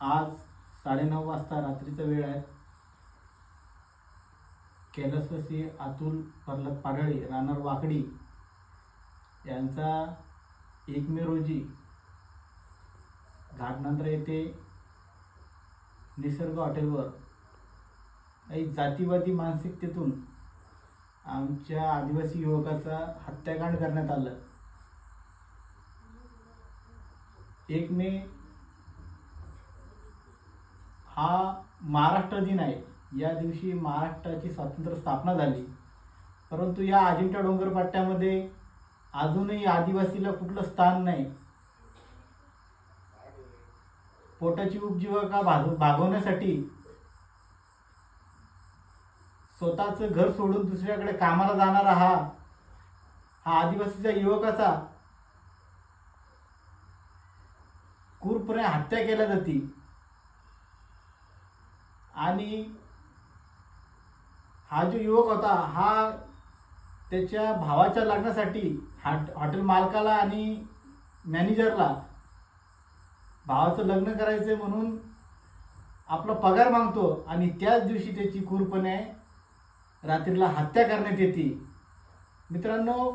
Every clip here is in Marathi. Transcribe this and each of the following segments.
आज साडेनऊ वाजता रात्रीचा वेळ आहे. कैलासवासी अतुल परलत पाडळी राहणार वाकडी यांचा एक मे रोजी घाटनांद्रा येथे निसर्ग हॉटेलवर काही जातीवादी मानसिकतेतून आमच्या आदिवासी युवकाचा हत्याकांड करण्यात आलं. एक मे हा महाराष्ट्र दिन आहे. या दिवशी महाराष्ट्राची स्वातंत्र्य स्थापना झाली. परंतु या अजिंठा डोंगर पट्ट्यामध्ये अजूनही आदिवासीला कुठलं स्थान नाही. पोटाची उपजीविका भाग भागवण्यासाठी स्वतःचं घर सोडून दुसऱ्याकडे कामाला जाणारा हा हा आदिवासीच्या युवकाचा क्रूरपणे हत्या केल्या जाते. आणि हा जो युवक होता हा त्याच्या भावाच्या लग्नासाठी हॉट हॉटेल मालकाला आणि मॅनेजरला भावाचं लग्न करायचं म्हणून आपला पगार मागतो आणि त्याच दिवशी त्याची क्रूरपणे रात्रीला हत्या करण्यात येते. मित्रांनो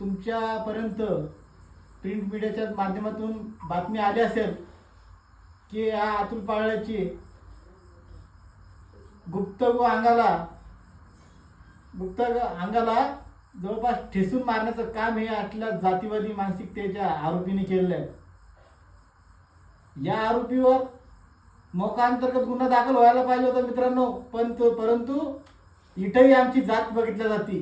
तुमच्यापर्यंत प्रिंट मीडियाच्या माध्यमातून बातमी आली असेल की या अतुल पाळल्याची गुप्त व अंगाला गुप्त अंगाला जवळपास ठेसून मारण्याचं काम हे असल्या जातीवादी मानसिकतेच्या आरोपीने केलेलं आहे. या आरोपीवर मोकांतर्गत गुन्हा दाखल व्हायला पाहिजे होता मित्रांनो पण तो परंतु इथंही आमची जात बघितल्या जाते.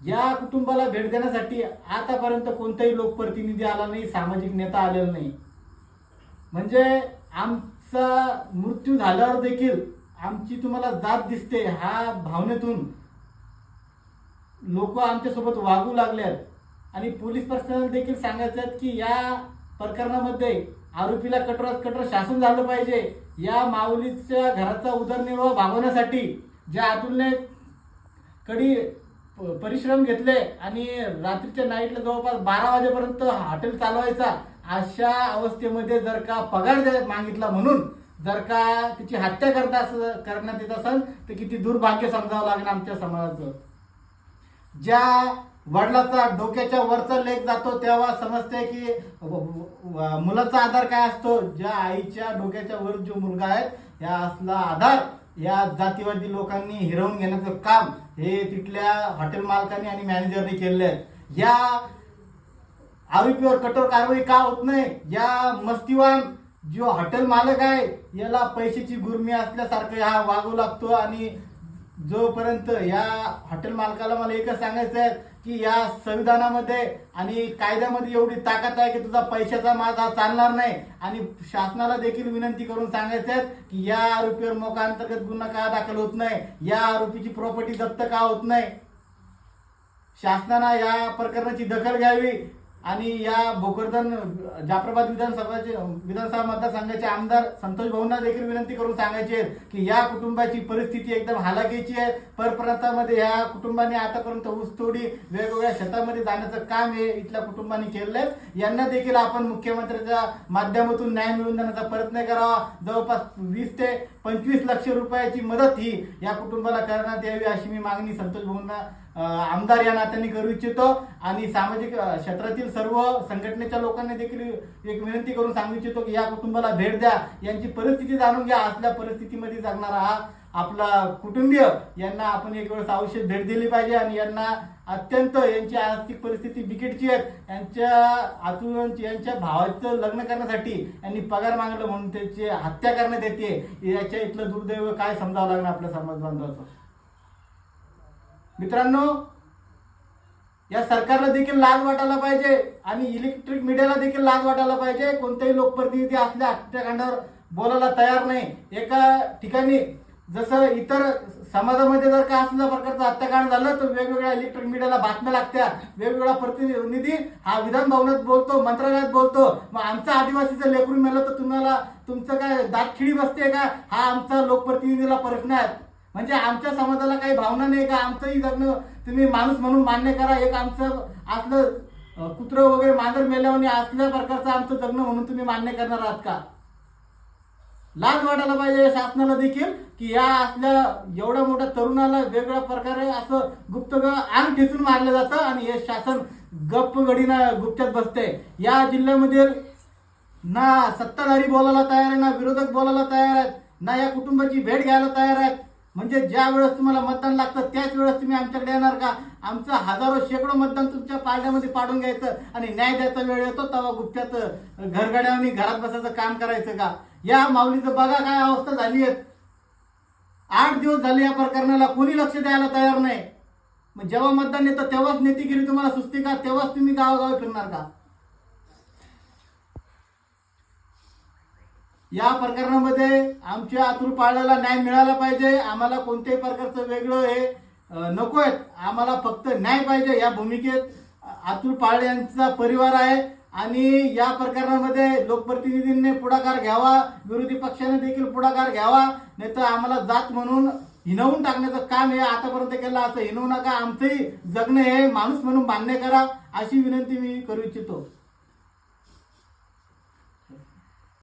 या कुटुंबाला भेट देण्यासाठी आतापर्यंत कोणताही लोकप्रतिनिधी आला नाही सामाजिक नेता आलेला नाही. म्हणजे आमचा मृत्यू झाल्यावर देखील आमची तुम्हाला जात दिसते हा भावनेतून. लोक आमच्यासोबत वागू लागल्यात. आणि पोलीस प्रशासनाला देखील सांगायचं की या प्रकरणामध्ये आरोपीला कठोरात कठोर शासन झालं पाहिजे. या माऊलीच्या घराचा उदरनिर्वाह भागवण्यासाठी ज्या अतुलने कडी प- परिश्रम घेतले आणि रात्रीच्या नाईटला जवळपास बारा वाजेपर्यंत हॉटेल चालवायचा अशा अवस्थेमध्ये जर का पगार द्या- मागितला म्हणून जर का तिची हत्या करता अस करण्यात येत असेल तर किती दुर्भाग्य समजावं लागेल आमच्या समाजाचं. ज्या वडिलाचा डोक्याच्या वरचा लेख जातो तेव्हा समजते की मुलाचा आधार काय असतो? ज्या आईच्या डोक्याच्या वर जो मुलगा आहे या असला आधार या जातीवादी लोकांनी हिरवून घेण्याचं काम हे तिथल्या हॉटेल मालकांनी आणि मॅनेजरने केलेले आहेत या आरोपीवर कठोर कारवाई का होत नाही? या मस्तीवान जो हॉटेल मालक आहे याला पैशाची गुरमी असल्यासारखं हा वागू लागतो. आणि जोपर्यंत या हॉटेल मालकाला मला एकच सांगायचं आहे की या संविधानामध्ये आणि कायद्यामध्ये एवढी ताकद आहे की तुझा पैशाचा माज हा चालणार नाही. आणि शासनाला देखील विनंती करून सांगायचं आहे की या आरोपीवर मोका अंतर्गत गुन्हा का दाखल होत नाही? या आरोपीची प्रॉपर्टी जप्त का होत नाही? शासनानं या प्रकरणाची दखल घ्यावी. आणि या भोकरदन जाफराबाद विधानसभाचे विधानसभा मतदारसंघाचे आमदार संतोष भाऊंना देखील विनंती करून सांगायची आहे की या कुटुंबाची परिस्थिती एकदम हालाकीची आहे. परप्रांतामध्ये ह्या कुटुंबाने आतापर्यंत ऊसतोडी वेगवेगळ्या शेतामध्ये जाण्याचं काम हे इथल्या कुटुंबाने केलेलं आहे. यांना देखील आपण मुख्यमंत्र्यांच्या माध्यमातून न्याय मिळवून देण्याचा प्रयत्न करावा. जवळपास वीस ते पंचवीस लक्ष रुपयाची मदत ही या कुटुंबाला करण्यात यावी अशी मी मागणी संतोष भाऊंना आमदार या नात्याने करू इच्छितो आणि सामाजिक क्षेत्रातील सर्व संघटनेच्या लोकांनी देखील एक विनंती करून सांगू इच्छितो की या कुटुंबाला भेट द्या. यांची परिस्थिती जाणून घ्या. असल्या परिस्थितीमध्ये जगणारा हा आपला कुटुंबीय यांना आपण एक वेळेस अवश्य भेट दिली पाहिजे आणि यांना अत्यंत यांची आर्थिक परिस्थिती बिकटची आहे. यांच्या आतुरांची यांच्या भावाचं लग्न करण्यासाठी यांनी पगार मागलं म्हणून त्याची हत्या करण्यात येते. याच्या इथलं दुर्दैव काय समजावं लागणार आपल्या समाज बांधवाचं? मित्रांनो या सरकारला देखील लाज वाटायला पाहिजे आणि इलेक्ट्रिक मीडियाला देखील लाज वाटायला पाहिजे. कोणतेही लोकप्रतिनिधी असल्या हत्याकांडावर बोलायला तयार नाही. एका ठिकाणी जसं इतर समाजामध्ये जर का असल्या प्रकारचं हत्याकांड झालं तर वेगवेगळ्या इलेक्ट्रिक मीडियाला बातम्या लागत्या. वेगवेगळा प्रतिनिधी हा विधान भवनात बोलतो मंत्रालयात बोलतो. मग आमचा आदिवासीचं लेकरून मेलं तर तुम्हाला तुमचं काय दात खिळी बसते का? हा आमचा लोकप्रतिनिधीला प्रश्न आहे. म्हणजे आमच्या समाजाला काही भावना नाही का? आमचंही जगणं तुम्ही माणूस म्हणून मान्य करा. एक आमचं असलं कुत्रं वगैरे मांजर मेल्यावर असल्या प्रकारचं आमचं जगणं म्हणून तुम्ही मान्य करणार आहात का? लाज वाटायला पाहिजे या शासनाला देखील की या असल्या एवढ्या मोठ्या तरुणाला वेगळ्या प्रकारे असं गुप्त आम ठेचून मारलं जातं आणि हे शासन गप्प गडीनं गुप्त्यात बसते या जिल्ह्यामध्ये ना सत्ताधारी बोलायला तयार आहे ना विरोधक बोलायला तयार आहेत ना या कुटुंबाची भेट घ्यायला तयार आहेत. म्हणजे ज्या वेळेस तुम्हाला मतदान लागतं त्याच वेळेस तुम्ही आमच्याकडे येणार का? आमचं हजारो शेकडो मतदान तुमच्या पारड्यामध्ये पाडून घ्यायचं आणि न्याय द्यायचा वेळ येतो तेव्हा गुप्त्यात घरगड्यावर घरात बसायचं काम करायचं का? या माऊलीचं बघा काय अवस्था झाली आहे. आठ दिवस झाले या प्रकरणाला कोणी लक्ष द्यायला तयार नाही. मग जेव्हा मतदान येतं तेव्हाच नेतेगिरी तुम्हाला सुचते का? तेव्हाच तुम्ही गावागावी फिरणार का? या प्रकरणामध्ये आमच्या अतुल पाळल्याला न्याय मिळाला पाहिजे. आम्हाला कोणत्याही प्रकारचं वेगळं हे नको आहेत आम्हाला फक्त न्याय पाहिजे या भूमिकेत. अतुल पाळे यांचा परिवार आहे आणि या प्रकरणामध्ये लोकप्रतिनिधींनी पुढाकार घ्यावा विरोधी पक्षाने देखील पुढाकार घ्यावा नाही तर आम्हाला जात म्हणून हिनवून टाकण्याचं काम हे आतापर्यंत केलं असं हिनवू नका. आमचंही जगणं हे माणूस म्हणून मान्य करा अशी विनंती मी करू इच्छितो.